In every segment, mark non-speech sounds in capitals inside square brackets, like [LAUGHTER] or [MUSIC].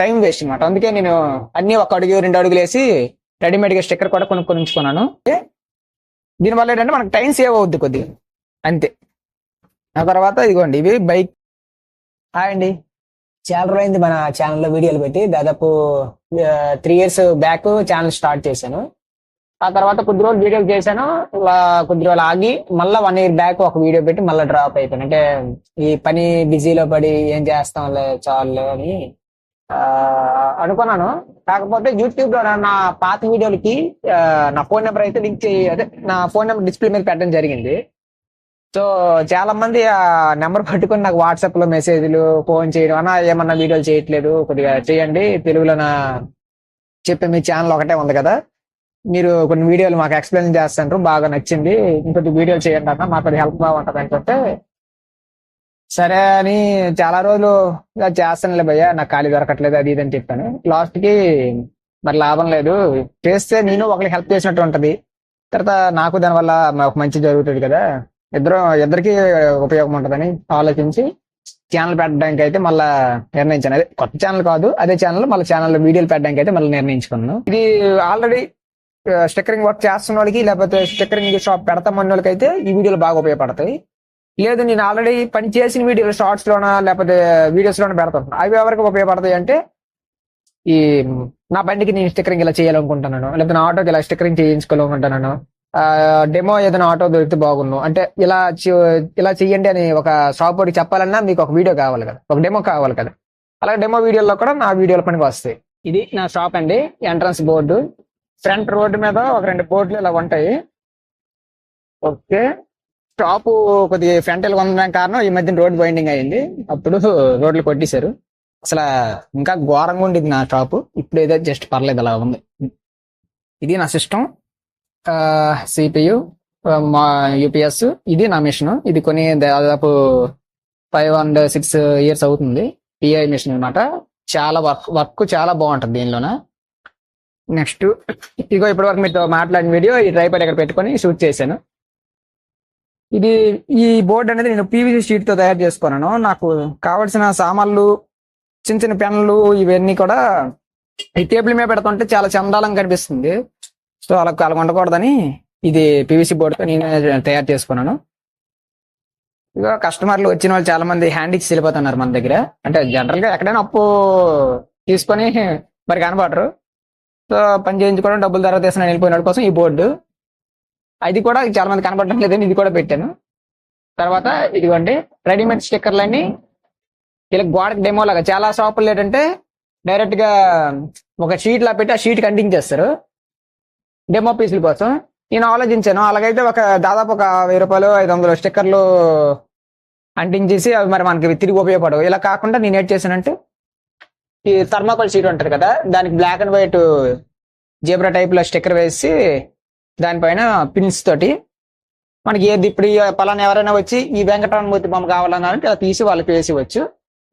Time waste అనమాట అందుకే నేను అన్ని ఒక అడుగు రెండు అడుగులు వేసి రెడీమేడ్గా స్టిక్కర్ కూడా కొనుక్కొని ఉంచుకున్నాను దీనివల్ల ఏంటంటే మనకు టైం సేవ్ అవుద్ది కొద్దిగా. అంతే. ఆ తర్వాత ఇదిగోండి ఇవి బైక్ హాయ్ అండి. చాలా రోజులైంది మన ఛానల్లో వీడియోలు పెట్టి. దాదాపు three years back channel start చేశాను. ఆ తర్వాత కొద్ది రోజులు వీడియో చేశాను. కొద్ది రోజులు ఆగి మళ్ళీ వన్ ఇయర్ బ్యాక్ ఒక వీడియో పెట్టి మళ్ళీ డ్రాప్ అయిపోయాను. అంటే ఈ పని బిజీలో పడి ఏం చేస్తాంలే చాలు అని అనుకున్నాను. కాకపోతే యూట్యూబ్లో నా పాత వీడియోలకి నా ఫోన్ నెంబర్ అయితే లింక్ చేయి అదే నా ఫోన్ నెంబర్ డిస్ప్లే మీద పెట్టడం జరిగింది. సో చాలా మంది ఆ నెంబర్ పట్టుకుని నాకు వాట్సాప్లో మెసేజ్లు ఫోన్ చేయడం అన్న ఏమన్నా వీడియోలు చేయట్లేదు. కొద్దిగా చేయండి. తెలుగులో నా చెప్పే మీ ఛానల్ ఒకటే ఉంది కదా. మీరు కొన్ని వీడియోలు మాకు ఎక్స్ప్లెయిన్ చేస్తుంటారు బాగా నచ్చింది. ఇంకొద్ది వీడియోలు చేయండి అన్న మాకు హెల్ప్ బాగుంటుంది అనుకుంటే సరే అని చాలా రోజులు ఇలా చేస్తానులే భయ్య నాకు ఖాళీ దొరకట్లేదు అది ఇది అని చెప్పాను. లాస్ట్కి మరి లాభం లేదు. చేస్తే నేను ఒకరికి హెల్ప్ చేసినట్టు ఉంటది. తర్వాత నాకు దానివల్ల ఒక మంచి జరుగుతుంది కదా. ఇద్దరు ఇద్దరికి ఉపయోగం ఉంటుందని ఆలోచించి ఛానల్ పెట్టడానికి అయితే మళ్ళా నిర్ణయించాను. అదే కొత్త ఛానల్ కాదు అదే ఛానల్ మళ్ళీ ఛానల్ వీడియోలు పెట్టడానికి అయితే మళ్ళీ నిర్ణయించుకున్నాను. ఇది ఆల్రెడీ స్టిక్కరింగ్ వర్క్ చేస్తున్న వాళ్ళకి లేకపోతే స్టిక్కరింగ్ షాప్ పెడతామన్న వాళ్ళకి అయితే ఈ వీడియోలు బాగా ఉపయోగపడతాయి. లేదు నేను ఆల్రెడీ పని చేసిన వీడియో షార్ట్స్ లోనా లేకపోతే వీడియోస్ లోన పెడతాను. అవి ఎవరికి ఉపయోగపడతాయి అంటే ఈ నా బండికి నేను స్టిక్కరింగ్ ఇలా చేయాలనుకుంటున్నాను లేకపోతే నా ఆటోకి ఇలా స్టిక్కరింగ్ చేయించుకోవాలనుకుంటున్నాను డెమో ఏదైనా ఆటో దొరికితే బాగుండు. అంటే ఇలా ఇలా చెయ్యండి అని ఒక షాప్ వాడికి చెప్పాలన్నా మీకు ఒక వీడియో కావాలి కదా ఒక డెమో కావాలి కదా. అలాగే డెమో వీడియోలో కూడా నా వీడియోల పనికి వస్తాయి. ఇది నా షాప్ అండి ఎంట్రన్స్ బోర్డు ఫ్రంట్ రోడ్డు మీద ఒక రెండు బోర్డులు ఇలా ఉంటాయి. ఓకే. షాపు కొద్దిగా ఫ్రంట్ ఉండడానికి కారణం ఈ మధ్యన రోడ్ బైండింగ్ అయింది. అప్పుడు రోడ్లు కొట్టేశారు. అసలు ఇంకా ఘోరంగా ఉండేది నా షాపు ఇప్పుడు ఏదో జస్ట్ పర్లేదు అలా ఉంది. ఇది నా సిస్టమ్ సిపియు మా యూపీఎస్ ఇది నా మిషన్. ఇది కొని దాదాపు ఫైవ్ అండ్ సిక్స్ ఇయర్స్ అవుతుంది. పిఐ మిషన్ అన్నమాట. చాలా వర్క్ వర్క్ చాలా బాగుంటుంది దీనిలోన. నెక్స్ట్ ఇదిగో ఇప్పటివరకు మీతో మాట్లాడిన వీడియో ఈ ట్రైపాడ్ ఇక్కడ పెట్టుకొని షూట్ చేశాను. ఇది ఈ బోర్డు అనేది నేను పీవీసీ షీట్తో తయారు చేసుకున్నాను. నాకు కావలసిన సామాన్లు చిన్న చిన్న పెన్లు ఇవన్నీ కూడా ఈ టేబుల్ మీద పెడుతుంటే చాలా చందాలంగా కనిపిస్తుంది. సో అలా అలా ఉండకూడదని ఇది పీవీసీ బోర్డుతో నేను తయారు చేసుకున్నాను. ఇక కస్టమర్లు వచ్చిన వాళ్ళు చాలా మంది హ్యాండ్ ఇచ్చి వెళ్ళిపోతున్నారు మన దగ్గర. అంటే జనరల్గా ఎక్కడైనా అప్పు తీసుకొని మరి కనబడరు. సో పని చేయించుకోవడం డబ్బులు ధర తీసిన వెళ్ళిపోయిన కోసం ఈ బోర్డు. అది కూడా చాలా మంది కనబడడం లేదని ఇది కూడా పెట్టాను. తర్వాత ఇదిగోండి రెడీమేడ్ స్టిక్కర్లన్నీ. ఇలా గోడకి డెమో లాగా చాలా షాపులు ఏంటంటే డైరెక్ట్గా ఒక షీట్ లా పెట్టి ఆ షీట్ అంటించేస్తారు డెమో పీసుల కోసం. నేను ఆలోచించాను అలాగైతే ఒక దాదాపు ఒక వెయ్యి రూపాయలు ఐదు వందలు స్టిక్కర్లు అంటించేసి అవి మరి మనకి తిరిగి ఉపయోగపడవు. ఇలా కాకుండా నేను ఏం చేశానంటే ఈ థర్మాకోల్ షీట్ ఉంటుంది కదా దానికి బ్లాక్ అండ్ వైట్ జీబ్రా టైప్లో స్టిక్కర్ వేసి దానిపైన పిన్స్ తోటి మనకి ఏది ఇప్పుడు ఈ పలానా ఎవరైనా వచ్చి ఈ వెంకటరమూర్తి బొమ్మ కావాలన్నారంటే అలా తీసి వాళ్ళకి వేసేవచ్చు.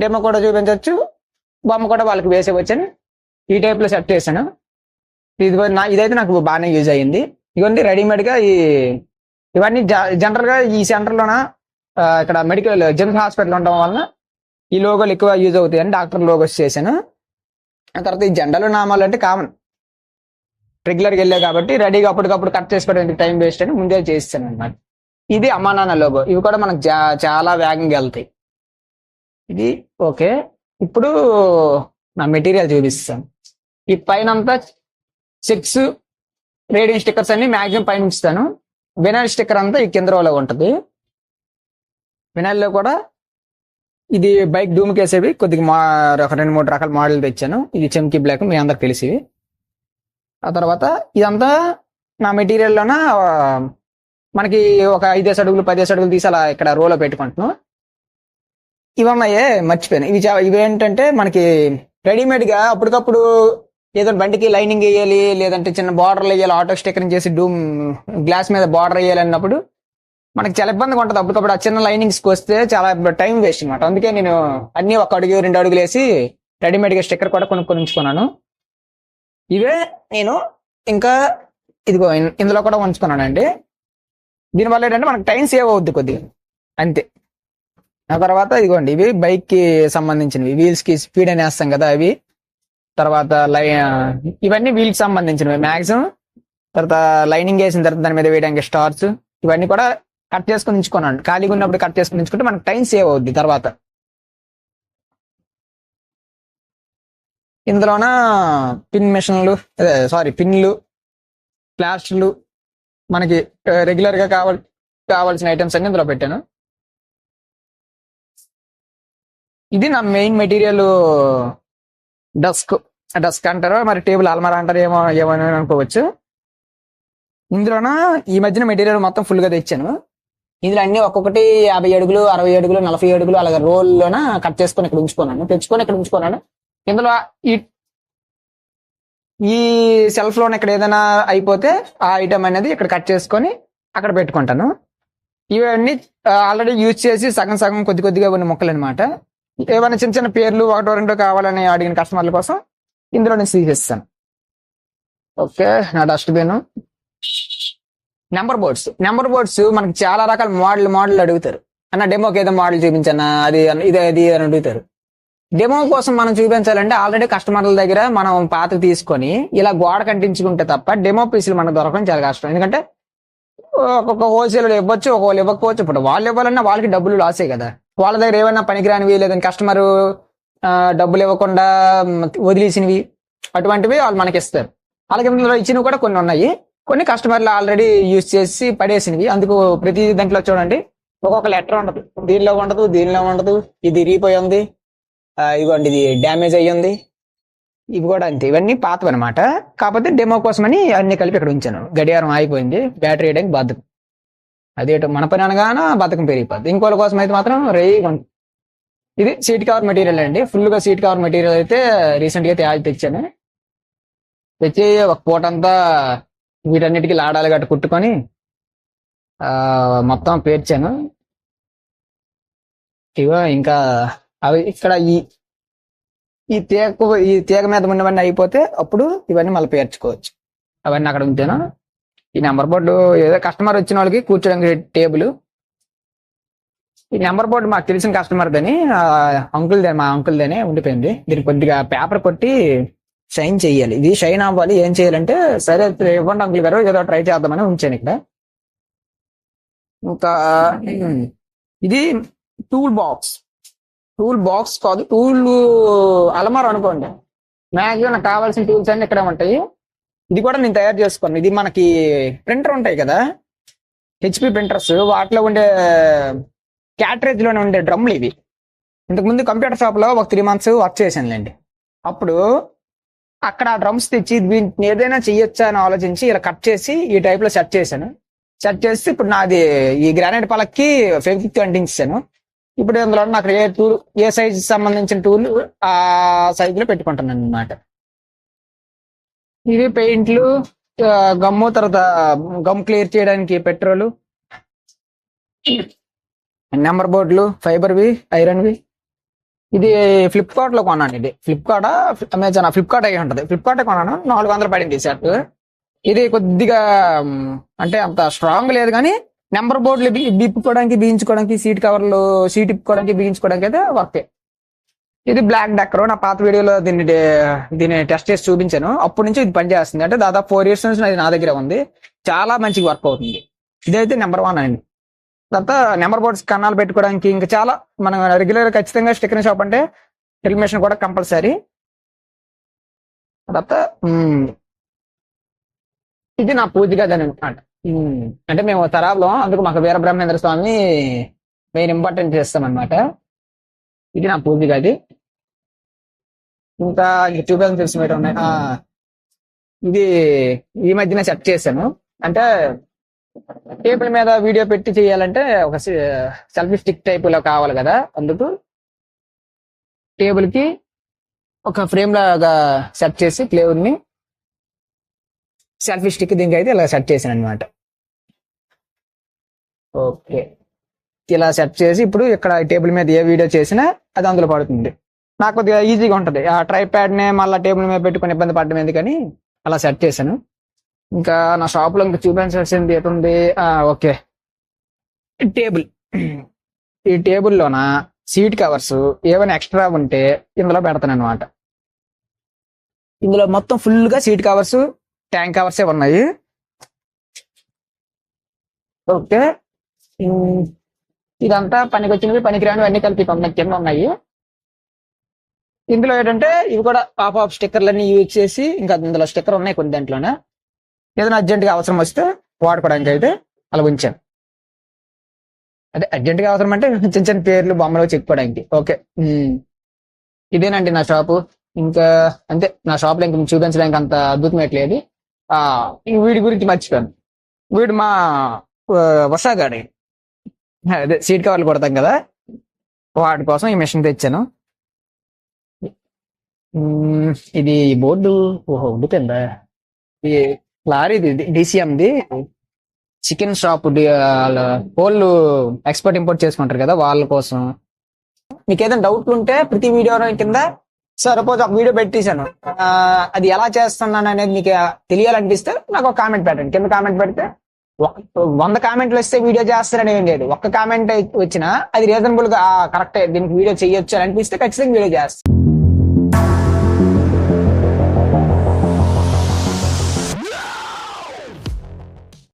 డెమో కూడా చూపించవచ్చు బొమ్మ కూడా వాళ్ళకి వేసేవచ్చు అని ఈ టైప్లో సెట్ చేశాను. ఇది నా ఇదైతే నాకు బాగానే యూజ్ అయ్యింది. ఇవన్నీ రెడీమేడ్గా ఈ ఇవన్నీ జనరల్గా ఈ సెంటర్లోన ఇక్కడ మెడికల్ జనరల్ హాస్పిటల్ ఉండడం వలన ఈ లోగోలు ఎక్కువ యూజ్ అవుతాయని డాక్టర్ లోగోస్ చేశాను. ఆ తర్వాత ఈ జెండాలు నామాలు అంటే కామన్ రెగ్యులర్గా వెళ్ళే కాబట్టి రెడీగా అప్పటికప్పుడు కట్ చేసుకోవడానికి టైం వేస్ట్ అని ముందే చేస్తాను అనమాట ఇది అమ్మా లోగో ఇవి కూడా మనకు చాలా వేగంగా వెళ్తాయి. ఇది ఓకే. ఇప్పుడు నా మెటీరియల్ చూపిస్తాను. ఈ పైన అంతా సిక్స్ రేడియం స్టిక్కర్స్ అన్ని మ్యాక్సిమం పైన ఉంచుతాను. వినైల్ స్టిక్కర్ అంతా ఈ కింద రోలో ఉంటుంది. వినైల్ కూడా ఇది బైక్ డూమ్ కేసేవి కొద్దిగా మా ఒక రెండు మూడు రకాల మోడల్ తెచ్చాను. ఇది చెమ్కి బ్లాక్ మీ అందరికి తెలిసివి. ఆ తర్వాత ఇదంతా నా మెటీరియల్లోన మనకి ఒక ఐదేసి అడుగులు పదేసి అడుగులు తీసి అలా ఇక్కడ రోలో పెట్టుకుంటున్నాను ఇవన్నాయే మర్చిపోయాను. ఇవి ఇవేంటంటే ఇవి మనకి రెడీమేడ్గా అప్పటికప్పుడు ఏదైనా బండికి లైనింగ్ వేయాలి లేదంటే చిన్న బార్డర్లు వేయాలి ఆటో స్టిక్కరింగ్ చేసి డూమ్ గ్లాస్ మీద బార్డర్ వేయాలి అన్నప్పుడు మనకి చాలా ఇబ్బందిగా ఉంటుంది. అప్పటికప్పుడు ఆ చిన్న లైనింగ్స్కి వస్తే చాలా టైం వేస్ట్ అనమాట అందుకే నేను అన్ని ఒక అడుగు రెండు అడుగులు వేసి రెడీమేడ్గా స్టిక్కర్ కూడా కొనుక్కొని ఉంచుకున్నాను ఇవే నేను ఇంకా ఇదిగో ఇందులో కూడా ఉంచుకున్నానండి. దీనివల్ల ఏంటంటే మనకు టైం సేవ్ అవుద్ది కొద్దిగా. అంతే. ఆ తర్వాత ఇదిగోండి ఇవి బైక్కి సంబంధించినవి. వీల్స్కి స్పీడ్ అని వేస్తాం కదా అవి. తర్వాత లై ఇవన్నీ వీల్కి సంబంధించినవి. మ్యాక్సిమం తర్వాత లైనింగ్ వేసిన తర్వాత దాని మీద వేయడానికి స్టార్స్ ఇవన్నీ కూడా కట్ చేసుకుని ఉంచుకున్నాను. ఖాళీగా ఉన్నప్పుడు కట్ చేసుకుని ఉంచుకుంటే మనకు టైం సేవ్ అవుద్ది తర్వాత. ఇందులోన పిన్ మిషన్లు సారీ పిన్లు ప్లాస్టర్లు మనకి రెగ్యులర్గా కావాల్సిన ఐటమ్స్ అన్ని ఇందులో పెట్టాను. ఇది నా మెయిన్ మెటీరియల్ డస్క్ డస్క్ అంటారో మరి టేబుల్ అల్మారా అంటారు ఏమో ఏమో అనుకోవచ్చు. ఇందులోన ఈ మధ్యన మెటీరియల్ మొత్తం ఫుల్గా తెచ్చాను. ఇందులో అన్ని ఒక్కొక్కటి యాభై అడుగులు అరవై అడుగులు నలభై అడుగులు అలాగే రోల్లోన కట్ చేసుకొని ఇక్కడ ఉంచుకున్నాను. తెచ్చుకొని ఇక్కడ ఉంచుకున్నాను. ఇందులో ఈ ఈ సెల్ఫ్ లోన్ ఇక్కడ ఏదైనా అయిపోతే ఆ ఐటమ్ అనేది ఇక్కడ కట్ చేసుకొని అక్కడ పెట్టుకుంటాను. ఇవన్నీ ఆల్రెడీ యూజ్ చేసి సగం సగం కొద్ది కొద్దిగా ఉన్న మొక్కలు అనమాట ఏమైనా చిన్న చిన్న పేర్లు ఒకటో రెండో కావాలని అడిగిన కస్టమర్ల కోసం ఇందులో నేను తీసేస్తాను ఓకే నా dustbin number boards number boards మనకి చాలా రకాల మోడల్ మోడల్ అడుగుతారు. అన్న డెమోకి ఏదో మోడల్ చూపించన్నా అది ఇది అది అని అడుగుతారు. డెమో కోసం మనం చూపించాలంటే ఆల్రెడీ కస్టమర్ల దగ్గర మనం పాత తీసుకొని ఇలా గోడ కంటించుకుంటే తప్ప డెమో పీసులు మనకు దొరకడం చాలా కష్టం. ఎందుకంటే ఒక్కొక్క హోల్సేల్ ఇవ్వచ్చు ఒకళ్ళు ఇవ్వకపోవచ్చు. ఇప్పుడు వాళ్ళు ఇవ్వాలన్నా వాళ్ళకి డబ్బులు లాసే కదా. వాళ్ళ దగ్గర ఏమైనా పనికిరానివి లేదని కస్టమర్ డబ్బులు ఇవ్వకుండా వదిలేసినవి అటువంటివి వాళ్ళు మనకి ఇస్తారు. అలాగే ఇందులో ఇచ్చినవి కూడా కొన్ని ఉన్నాయి. కొన్ని కస్టమర్లు ఆల్రెడీ యూజ్ చేసి పడేసినవి. అందుకు ప్రతి దాంట్లో చూడండి. ఒక్కొక్క లెటర్ ఉండదు. దీనిలో ఉండదు దీనిలో ఉండదు. ఇది ఇరిగిపోయి ఉంది. ఇదిగోండి ఇది డ్యామేజ్ అయ్యింది. ఇవి కూడా అంతే ఇవన్నీ పాతవి అనమాట కాకపోతే డెమో కోసమని అన్ని కలిపి ఇక్కడ ఉంచాను. గడియారం ఆగిపోయింది బ్యాటరీ వేయడానికి బద్ధకం అదేటో మన పని అనగానే బద్ధకం పెరిగిపోద్ది. ఇంకోళ్ళ కోసం అయితే మాత్రం రేయి ఉంటుంది ఇది సీట్ కవర్ మెటీరియల్ అండి. ఫుల్గా సీట్ కవర్ మెటీరియల్ అయితే రీసెంట్గా తయారు తెచ్చాను. తెచ్చి ఒక పూట అంతా వీటన్నిటికీ లాడాలు గట్ట కుట్టుకొని మొత్తం పేర్చాను. ఇగో ఇంకా అవి ఇక్కడ ఈ ఈ తీగ ఈ తీగ మీద ఉన్నవన్నీ అయిపోతే అప్పుడు ఇవన్నీ మళ్ళీ పేర్చుకోవచ్చు. అవన్నీ అక్కడ ఉంచాను ఈ నెంబర్ బోర్డు ఏదో కస్టమర్ వచ్చిన వాళ్ళకి కూర్చోడానికి టేబుల్. ఈ నెంబర్ బోర్డు మాకు తెలిసిన కస్టమర్ దని అంకుల్ మా అంకుల్ దనే ఉండిపోయింది. దీనికి కొద్దిగా పేపర్ కొట్టి షైన్ చేయాలి. ఇది షైన్ అవ్వాలి. ఏం చేయాలంటే సరే ఇవ్వండి అంకుల్ గారు ఏదో ట్రై చేద్దామని ఉంచాను ఇక్కడ. ఇంకా ఇది టూల్ బాక్స్ టూల్ బాక్స్ కాదు టూల్ అలమార్ అనుకోండి. మ్యాక్సిమం నాకు కావాల్సిన టూల్స్ అన్ని ఇక్కడ ఉంటాయి. ఇది కూడా నేను తయారు చేసుకోను ఇది మనకి ప్రింటర్ ఉంటాయి కదా? HP printers. వాటిలో ఉండే క్యాటరేజ్లోనే ఉండే డ్రమ్లు ఇవి. ఇంతకుముందు కంప్యూటర్ షాప్లో ఒక త్రీ మంత్స్ వర్క్ చేశానులేండి. అప్పుడు అక్కడ ఆ డ్రమ్స్ తెచ్చి వీటిని ఏదైనా చెయ్యొచ్చా అని ఆలోచించి ఇలా కట్ చేసి ఈ టైప్లో సెట్ చేశాను. సెట్ చేసి ఇప్పుడు నాది ఈ గ్రానైట్ పలక్కి ఫెవిక్విక్ అంటించాను ఇప్పుడు అందులో నాకు ఏ టూల్ ఏ సైజ్ సంబంధించిన టూల్ ఆ సైజ్లో పెట్టుకుంటాను అనమాట ఇవి పెయింట్లు గమ్ము తర్వాత గమ్ క్లియర్ చేయడానికి పెట్రోల్ నెంబర్ బోర్డులు ఫైబర్వి ఐరన్వి ఇది ఫ్లిప్కార్ట్లో కొన్నాను ఇది. ఫ్లిప్కార్ట్ అమెజాన్ ఫ్లిప్కార్ట్ అయ్యి ఉంటుంది. ఫ్లిప్కార్ట్ కొన్నాను నాలుగు వందలు పడింది ఈ షర్ట్ ఇది కొద్దిగా అంటే అంత స్ట్రాంగ్ లేదు కానీ నెంబర్ బోర్డులు బి- బిప్పుకోవడానికి బిగించుకోవడానికి సీట్ కవర్లు సీట్ ఇప్పుకోవడానికి బిగించుకోవడానికి అయితే వర్కే ఇది బ్లాక్ డక్కర్ నా పాత వీడియోలో దీన్ని దీన్ని టెస్ట్ చేసి చూపించాను. అప్పటి నుంచి ఇది పనిచేస్తుంది. అంటే దాదాపు ఫోర్ ఇయర్స్ నుంచి అది నా దగ్గర ఉంది. చాలా మంచిగా వర్క్ అవుతుంది. ఇదైతే నెంబర్ వన్ అండి. తర్వాత నెంబర్ బోర్డ్స్ కన్నాలు పెట్టుకోవడానికి ఇంకా చాలా మనం రెగ్యులర్ ఖచ్చితంగా స్టిక్కర్ షాప్ అంటే టెలిమిషన్ కూడా కంపల్సరీ తర్వాత ఇది నా పూజ గది అనమాట అంటే మేము తరాబ్లో అందుకు మాకు వీర బ్రహ్మేంద్ర స్వామి మెయిన్ ఇంపార్టెంట్ చేస్తాం అనమాట ఇది నా పూర్తి గది ఇంకా ట్యూబ్ చూపించాల్సిన తెలిసి ఉన్నాయి. ఇది ఈ మధ్యన సెట్ చేశాను. అంటే టేబుల్ మీద వీడియో పెట్టి చేయాలంటే ఒక సెల్ఫీ స్టిక్ టైప్లో కావాలి కదా. అందుకు టేబుల్కి ఒక ఫ్రేమ్ లాగా సెట్ చేసి ఫ్లేవర్ని సెల్ఫీ స్టిక్ దీనికి అయితే ఇలా సెట్ చేశాను అనమాట ఓకే. ఇలా సెట్ చేసి ఇప్పుడు ఇక్కడ టేబుల్ మీద ఏ వీడియో చేసినా అది అందులో పడుతుంది. నాకు కొద్దిగా ఈజీగా ఉంటది. ఆ ట్రై ప్యాడ్ నే మళ్ళీ టేబుల్ మీద పెట్టుకుని ఇబ్బంది పడడం ఎందుకని అలా సెట్ చేశాను. ఇంకా నా షాప్లో ఇంకా చూపించాల్సింది ఏటుంది ఓకే. టేబుల్. ఈ టేబుల్లోన సీట్ కవర్స్ ఏమైనా ఎక్స్ట్రా ఉంటే ఇందులో పెడతాను అనమాట ఇందులో మొత్తం ఫుల్గా సీట్ కవర్స్ ట్యాంక్ అవర్సే ఉన్నాయి. ఓకే. ఇదంతా పనికి వచ్చినవి పనికిరానివి అన్ని కలిపి కింద ఉన్నాయి. ఇందులో ఏంటంటే ఇవి కూడా పాప ఆఫ్ స్టిక్కర్లన్నీ యూజ్ చేసి ఇంకా ఇందులో స్టిక్కర్ ఉన్నాయి కొన్ని దాంట్లోనే. ఏదైనా అర్జెంటుగా అవసరం వస్తే వాడుకోవడానికి అయితే అలా ఉంచాను. అదే అర్జెంటుగా అవసరం అంటే [LAUGHS] చిన్న చిన్న పేర్లు బొమ్మలు చెప్పుకోవడానికి ఓకే. ఇదేనండి నా షాపు. ఇంకా అంతే. నా షాప్లో ఇంకా చూపించడానికి అంత అద్భుతమేట్లేదు ఎట్లేదు వీడి గురించి మర్చిపోయాను. వీడు మా వసాగాడి. అదే సీట్ కవర్లు కొడతాం కదా? వాటి కోసం ఈ మిషన్ తెచ్చాను. ఇది బోర్డు ఓహో ఉండిపోయిందా? ఇది లారీది డిసిఎంది. చికెన్ షాప్ వాళ్ళు ఎక్స్పోర్ట్ ఇంపోర్ట్ చేసుకుంటారు కదా వాళ్ళ కోసం. మీకు ఏదైనా డౌట్లు ఉంటే ప్రతి వీడియో కింద సపోజ్ ఒక వీడియో పెట్టేశాను. ఆ, అది ఎలా చేస్తున్నాను అనేది మీకు తెలియాలనిపిస్తే నాకు ఒక కామెంట్ పెట్టండి. కింద కామెంట్ పెడితే వంద కామెంట్లు వస్తే వీడియో చేస్తారని ఏం లేదు. ఒక్క కామెంట్ వచ్చినా అది రీజనబుల్గా కరెక్ట్ దీనికి వీడియో చేయొచ్చు అని అనిపిస్తే ఖచ్చితంగా వీడియో చేస్తాను